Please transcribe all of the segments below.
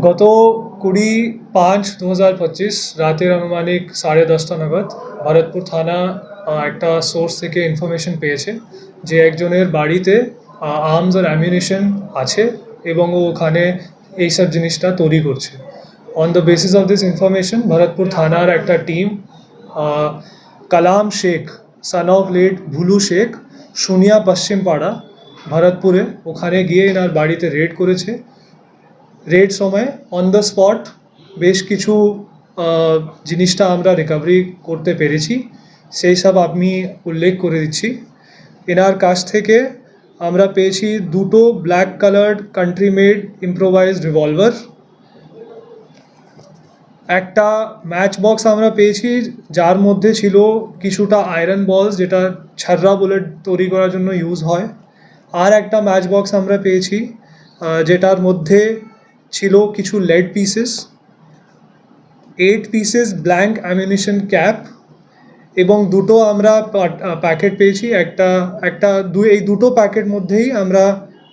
গত কুড়ি পাঁচ দু হাজার পঁচিশ রাতের আনুমানিক সাড়ে দশটা নাগাদ ভরতপুর থানা একটা সোর্স থেকে ইনফরমেশন পেয়েছে যে একজনের বাড়িতে আর্মস আর অ্যামিউনিশন আছে এবং ও ওখানে এইসব জিনিসটা তৈরি করছে। On the basis of this information Bharatpur থানার একটা team Kalam Sheikh son of late Bhulu Sheikh Sunia পশ্চিম পাড়া ভরতপুরে ওখানে গিয়ে এনার বাড়িতে রেড করেছে। রেড সময় অন দ্য স্পট বেশ কিছু জিনিসটা আমরা রিকভারি করতে পেরেছি। সেই সব আমি উল্লেখ করে দিচ্ছি। এনার কাছ থেকে আমরা পেয়েছি দুটো black coloured country made improvised revolver একটা ম্যাচ বক্স আমরা পেয়েছি, যার মধ্যে ছিল কিছুটা আয়রন বলস যেটা ছাররা বুলেট তৈরি করার জন্য ইউজ হয়। আর একটা ম্যাচ বক্স আমরা পেয়েছি যেটার মধ্যে ছিল কিছু lead pieces eight pieces blank ammunition cap এবং দুটো আমরা প্যাকেট পেয়েছি। একটা একটা দু, এই দুটো প্যাকেট মধ্যেই আমরা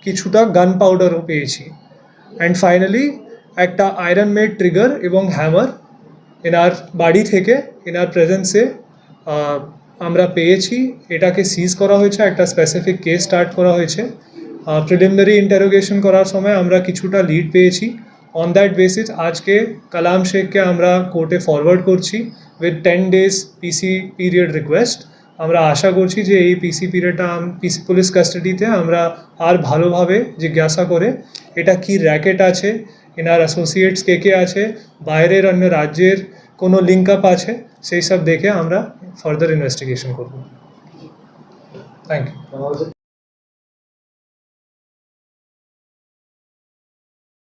কিছুটা গান পাউডারও পেয়েছি। অ্যান্ড ফাইনালি একটা আয়রন মেড ট্রিগার এবং হ্যামার এনার বাড়ি থেকে, এনার প্রেজেন্সে আমরা পেয়েছি। এটাকে সিজ করা হয়েছে। একটা স্পেসিফিক কেস স্টার্ট করা হয়েছে। প্রিলিমিনারি ইন্টারোগেশন করার সময় আমরা কিছুটা লিড পেয়েছি। অন দ্যাট বেসিস আজকে কালাম শেখকে আমরা কোর্টে ফরওয়ার্ড করছি with ten days PC period request আমরা আশা করছি যে এই পিসি পিরিয়ডটা পিসি পুলিশ কাস্টাডিতে আমরা আর ভালোভাবে জিজ্ঞাসা করে এটা কি র্যাকেট আছে, এনার অ্যাসোসিয়েটস কে কে আছে, বাইরের অন্য রাজ্যের কোনো লিঙ্ক আপ আছে, সেই সব দেখে আমরা ফার্দার ইনভেস্টিগেশন করব। Thank you